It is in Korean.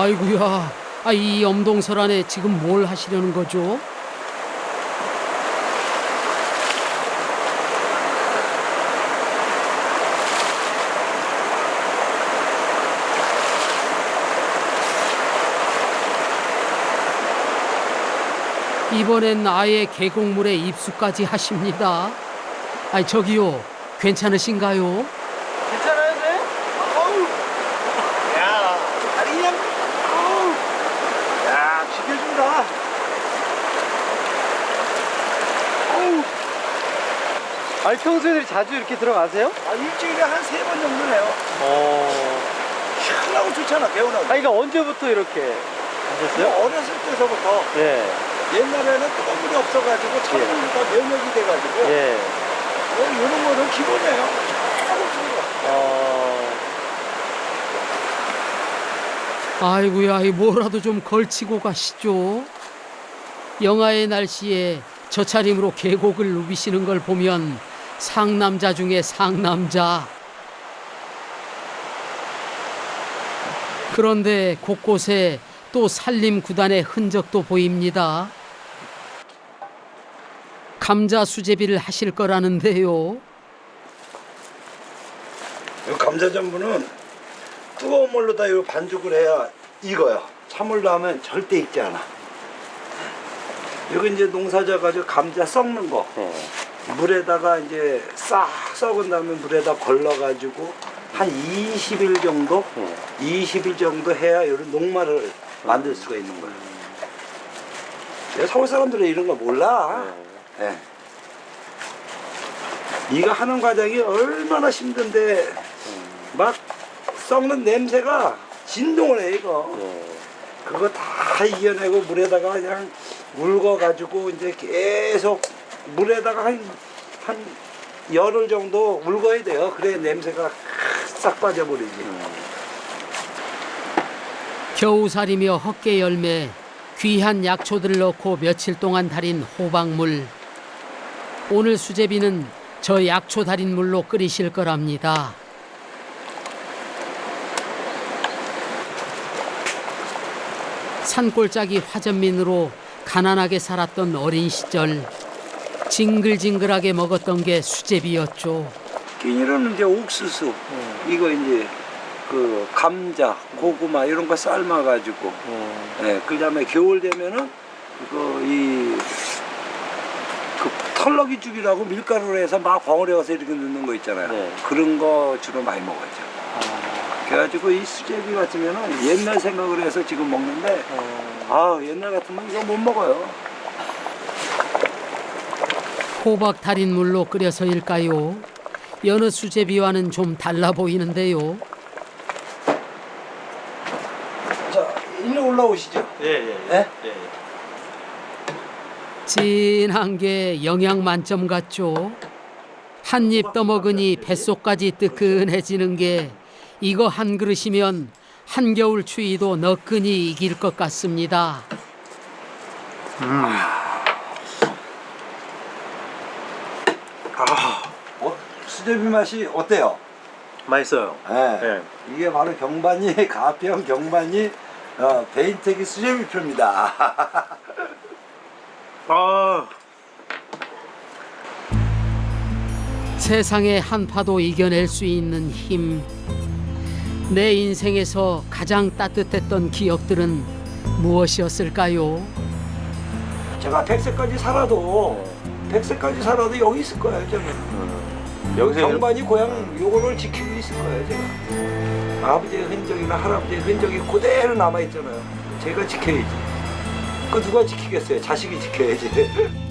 아이구야, 아, 이 염동설 안에 지금 뭘 하시려는 거죠? 이번엔 아예 계곡물에 입수까지 하십니다. 아이 저기요, 괜찮으신가요 네? 어우. 야, 아니 그냥 어우. 야, 죽여준다. 어우. 아니 평소에 자주 이렇게 들어가세요? 아, 일주일에 한 세 번 정도 해요. 어. 시원하고 좋잖아, 개운하고. 아니 그러니까 언제부터 이렇게 하셨어요? 어렸을 때서부터 예. 옛날에는 뜨거운 물이 없어가지고 찬물과 면역이 돼가지고 예. 어, 이런 거는 기본이에요. 하고 싶은 거. 어. 아이고야, 이 뭐라도 좀 걸치고 가시죠. 영하의 날씨에 저 차림으로 계곡을 누비시는 걸 보면 상남자 중에 상남자. 그런데 곳곳에 또 산림 구단의 흔적도 보입니다. 감자 수제비를 하실 거라는데요. 이 감자 전분은 뜨거운 물로 다 이 반죽을 해야 익어요. 찬물로 하면 절대 익지 않아. 여기 이제 농사져 가지고 감자 썩는 거 어. 물에다가 이제 싹 썩은 다음에 물에다 걸러 가지고 한 20일 정도, 어. 20일 정도 해야 이런 녹말을 만들 수가 있는 거예요. 서울 사람들은 이런 거 몰라. 예. 이거 하는 과정이 얼마나 힘든데 막 썩는 냄새가 진동을 해 이거. 어. 그거 다 이겨내고 물에다가 그냥 울궈가지고 이제 계속 물에다가 한, 한 열흘 정도 울궈야 돼요. 그래야 냄새가 싹 빠져버리지. 겨우살이며 헛개 열매, 귀한 약초들을 넣고 며칠 동안 달인 호박물. 오늘 수제비는 저 약초 달인 물로 끓이실 거랍니다. 산골짜기 화전민으로 가난하게 살았던 어린 시절 징글징글하게 먹었던 게 수제비였죠. 끼니로는 이제 옥수수, 이거 이제 그 감자, 고구마 이런 거 삶아가지고, 어. 예, 그 다음에 겨울 되면은 이거 이, 그 털럭이 죽이라고 밀가루로 해서 막 와서 이렇게 넣는 거 있잖아요. 네. 그런 거 주로 많이 먹었죠. 그래가지고 이 수제비 같으면은 옛날 생각을 해서 지금 먹는데, 아 옛날 같으면 이거 못 먹어요. 호박 달인 물로 끓여서일까요? 여느 수제비와는 좀 달라 보이는데요. 자, 일로 올라오시죠. 예, 예. 예? 예. 진한 게 영양 만점 같죠. 한 입 떠먹으니 뱃속까지 뜨끈해지는 게 이거 한 그릇이면 한겨울 추위도 너끈히 이길 것 같습니다. 아, 어, 수제비 맛이 어때요? 맛있어요. 예. 예. 이게 바로 경반이 가평 경반이 어, 베인택이 수제비표입니다. 아. 세상의 한파도 이겨낼 수 있는 힘. 내 인생에서 가장 따뜻했던 기억들은 무엇이었을까요? 제가 100세까지 살아도 100세까지 살아도 여기 있을 거예요, 저는. 여기서 경반이 고향 요거를 지키고 있을 거예요, 제가. 아버지의 흔적이나 할아버지의 흔적이 그대로 남아 있잖아요. 제가 지켜야지. 그 누가 지키겠어요? 자식이 지켜야지.